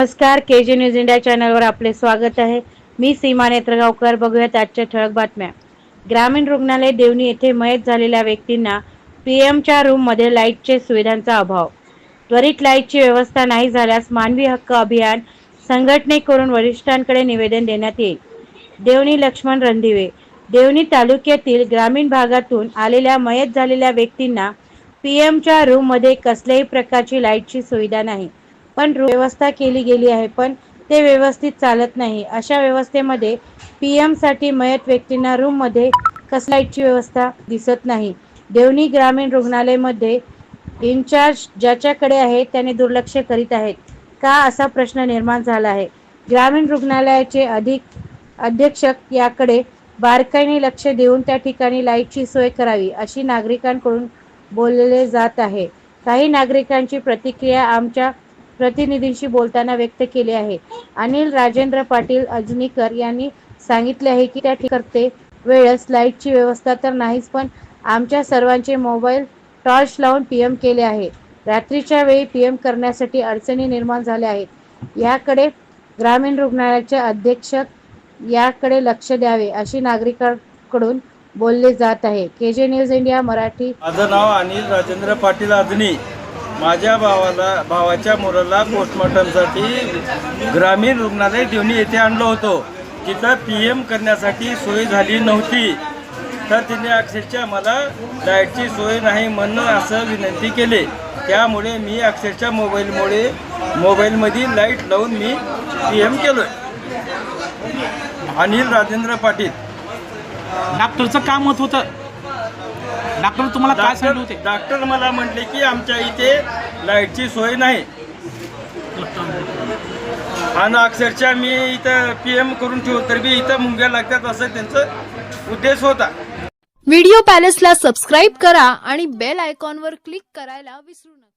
नमस्कार के जी news India चॅनलवर आपले स्वागत आहे. मी सीमा नेत्रगावकर बघूयात आजच्या ठळक बातम्या. ग्रामीण रुग्णालय देवणी येथे मयत झालेल्या व्यक्तींना पी एमच्या रूममध्ये लाईटचे सुविधांचा अभाव. त्वरित लाईटची व्यवस्था नाही झाल्यास मानवी हक्क अभियान संघटनेकडून वरिष्ठांकडे निवेदन देण्यात येईल. देवणी लक्ष्मण रणदिवे देवणी तालुक्यातील ग्रामीण भागातून आलेल्या मयत झालेल्या व्यक्तींना पी एमच्या रूममध्ये कसल्याही प्रकारची लाईटची सुविधा नाही. पण व्यवस्था केली गेली आहे पण ते व्यवस्थित चालत नाही. अशा व्यवस्थेमध्ये पी साठी मयत व्यक्तींना रूममध्ये कसलाईटची व्यवस्था दिसत नाही. देवणी ग्रामीण रुग्णालयमध्ये इन्चार्ज ज्याच्याकडे आहे त्याने दुर्लक्ष करीत आहेत. का असा प्रश्न निर्माण झाला आहे? ग्रामीण रुग्णालयाचे अधिक अध्यक्षक याकडे बारकाईने लक्ष देऊन त्या ठिकाणी लाईटची सोय करावी अशी नागरिकांकडून बोलले जात आहे. काही नागरिकांची प्रतिक्रिया आमच्या प्रतिनिधींशी बोलताना व्यक्त केले आहे. अनिल राजेंद्र पाटील अजनीकर यांनी सांगितले आहे की त्या ठिकाणी करते वेळेस लाईटची व्यवस्था तर नाहीच पण आमच्या सर्वांचे मोबाईल टॉर्च लावून पीएम केले आहे. रात्रीच्या वेळी पीएम करण्यासाठी अडचणी निर्माण झाल्या आहेत. याकडे ग्रामीण रुग्णालयाचे अधीक्षक याकडे लक्ष द्यावे अशी नागरिकांकडून बोलले जात आहे. के जे न्यूज इंडिया मराठी. माझं नाव अनिल राजेंद्र पाटील आजनी माझ्या भावाला भावाच्या मुलाला पोस्टमॉर्टमसाठी ग्रामीण रुग्णालय देवणी येथे आणलं होतं. तिथं पी एम करण्यासाठी सोय झाली नव्हती. तर तिने अक्षरशः मला लाईटची सोय नाही म्हणणं असं विनंती केली. त्यामुळे मी अक्षरशः मोबाईलमुळे मोबाईलमध्ये लाइट लावून मी पी एम केलो अनिल राजेंद्र पाटील. डॉक्टरचं काम होत होतं. डॉक्टर तुम्हाला काय डॉक्टर सांगितलं होते डॉक्टर मला म्हटले की आमच्या इथे लाईटची सोय नाही. आणि अक्षरशः मी इथं पी एम करून ठेवू तर बी इथं मुंग्या लागतात असं त्यांचा उद्देश होता. व्हिडिओ पॅलेसला सबस्क्राईब करा आणि बेल आयकॉनवर क्लिक करायला विसरू नका.